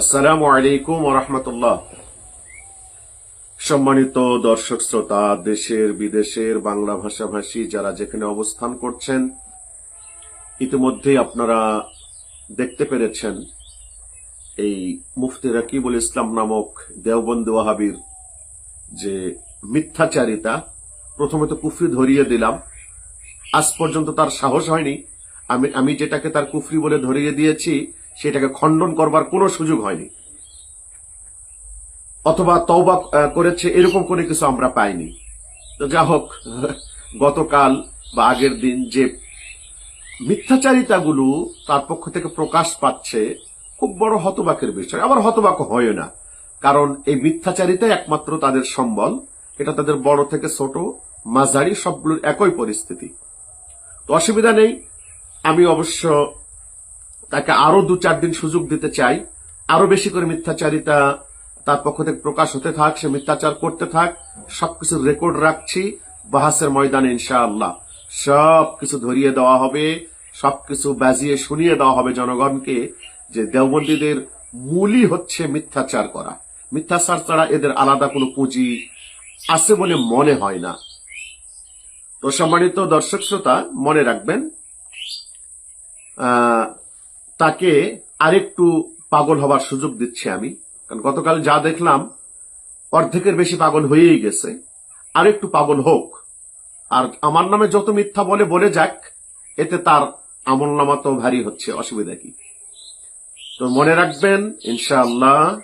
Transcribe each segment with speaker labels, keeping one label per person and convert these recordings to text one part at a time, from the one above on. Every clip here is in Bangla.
Speaker 1: আসসালামু আলাইকুম রহমতুল্লাহ। সম্মানিত দর্শক শ্রোতা, দেশের, বিদেশের বাংলা ভাষাভাষী যারা যেখানে অবস্থান করছেন ইতিমধ্যে আপনারা দেখতে পেরেছেন এই মুফতি রাকিবুল ইসলাম নামক দেওবন্দি ওয়াহাবির যে মিথ্যাচারিতা প্রথমে তো কুফরি ধরিয়ে দিলাম। আজ পর্যন্ত তার সাহস হয়নি। আমি আমি যেটাকে তার কুফরি বলে ধরিয়ে দিয়েছি সেটাকে খণ্ডন করবার কোনো সুযোগ হয়নি। অথবা তওবা করেছে, এরকম কোনো কিছু আমরা পাইনি। তো যা হোক, গতকাল বা আগের দিন যে মিথ্যাচারিতাগুলো তার পক্ষ থেকে প্রকাশ পাচ্ছে, খুব বড় হতবাকের বিষয়। আবার হতবাক হয় না, কারণ এই মিথ্যাচারিতাই একমাত্র তাদের সম্বল। এটা তাদের বড় থেকে ছোট, মাঝারি, সবগুলোর একই পরিস্থিতি। তো অসুবিধা নেই, আমি অবশ্য তাকে আরও দু চার দিন সুযোগ দিতে চাই। আরও বেশি করে মিথ্যাচারিতা তার পক্ষ থেকে প্রকাশ হতে থাক, সে মিথ্যাচার করতে থাক সবকিছু রেকর্ড রাখছি বাহাসের ময়দানে ইনশাআল্লাহ। সবকিছু ধরিয়ে দেওয়া হবে, সবকিছু বাজিয়ে শুনিয়ে দেওয়া হবে জনগণকে যে দেওবন্দীদের মূলই হচ্ছে মিথ্যাচার করা। মিথ্যাচার ছাড়া এদের আলাদা কোনো পুঁজি আছে বলে মনে হয় না। তো সম্মানিত দর্শক শ্রোতা, মনে রাখবেন তাকে আরেকটু পাগল হবার সুযোগ দিচ্ছি আমি। কারণ গতকাল যা দেখলাম, অর্ধেকের বেশি পাগল হয়েই গেছে। আরেকটু পাগল হোক। আর আমার নামে যত মিথ্যা বলে বলে যাক, এতে তার আমল নামা তো ভারী হচ্ছে, অসুবিধা কি? তো মনে রাখবেন, ইনশাআল্লাহ,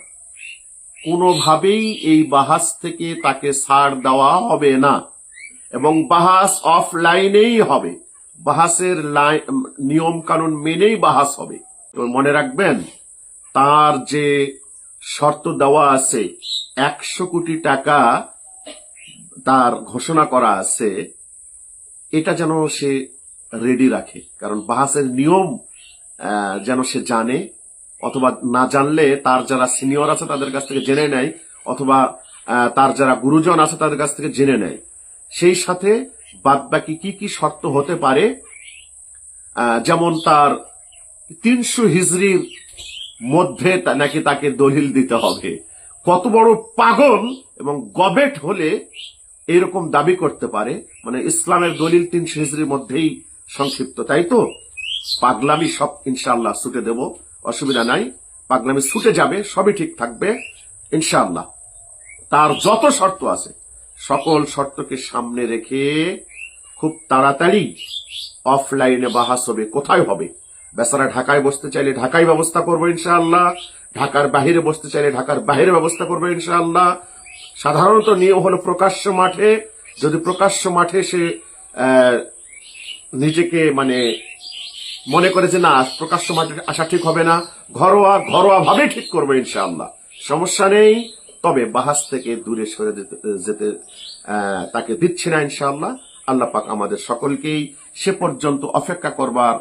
Speaker 1: কোনোভাবেই এই বাহাস থেকে তাকে ছাড় দেওয়া হবে না। এবং বাহাস অফলাইনেই হবে। বাহাসের নিয়ম কানুন মেনেই বাহাস হবে। মনে রাখবেন, তার যে শর্ত দেওয়া আছে, একশো কোটি টাকা তার ঘোষণা করা আছে, এটা যেন সে রেডি রাখে। কারণ বাহাসের নিয়ম যেন সে জানে, অথবা না জানলে তার যারা সিনিয়র আছে তাদের কাছ থেকে জেনে নেয়, অথবা তার যারা গুরুজন আছে তাদের কাছ থেকে জেনে নেয়। সেই সাথে বাদবাকি কি কি শর্ত হতে পারে? যেমন তার তিনশো হিজড়ির মধ্যে নাকি তাকে দলিল দিতে হবে। কত বড় পাগল এবং গবেট হলে এরকম দাবি করতে পারে। মানে ইসলামের দলিল তিনশো হিজড়ির মধ্যেই সংক্ষিপ্ত, তাই তো? পাগলামি সব ইনশাল্লাহ ছুটে দেব, অসুবিধা নাই। পাগলামি ছুটে যাবে, সবই ঠিক থাকবে ইনশাল্লাহ তার যত শর্ত আছে সকল শর্তকে সামনে রেখে খুব তাড়াতাড়ি অফলাইনে বাহাস হবে কোথায় হবে? বেচারা ঢাকায় বসতে চাইলে ঢাকায় ব্যবস্থা করব ইনশাআল্লাহ। ঢাকার বাহিরে বসতে চাইলে ঢাকার বাহিরে ব্যবস্থা করব ইনশাআল্লাহ। সাধারণত নিয়ম হলো প্রকাশ্য মাঠে, যদি প্রকাশ্য মাঠে সে নিজেকে মানে মনে করে যে না প্রকাশ্য মাঠে আসা ঠিক হবে না, ঘরোয়া ঘরোয়া ভাবে ঠিক করব ইনশাআল্লাহ। সমস্যা নেই তবে বাহাস থেকে দূরে সরে যেতে- তাকে দিচ্ছে না ইনশাআল্লাহ। আল্লাহ পাক আমাদের সকলকেই সে পর্যন্ত অপেক্ষা করবার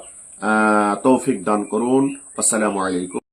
Speaker 1: তৌফিক দান করুন। আসসালামু আলাইকুম।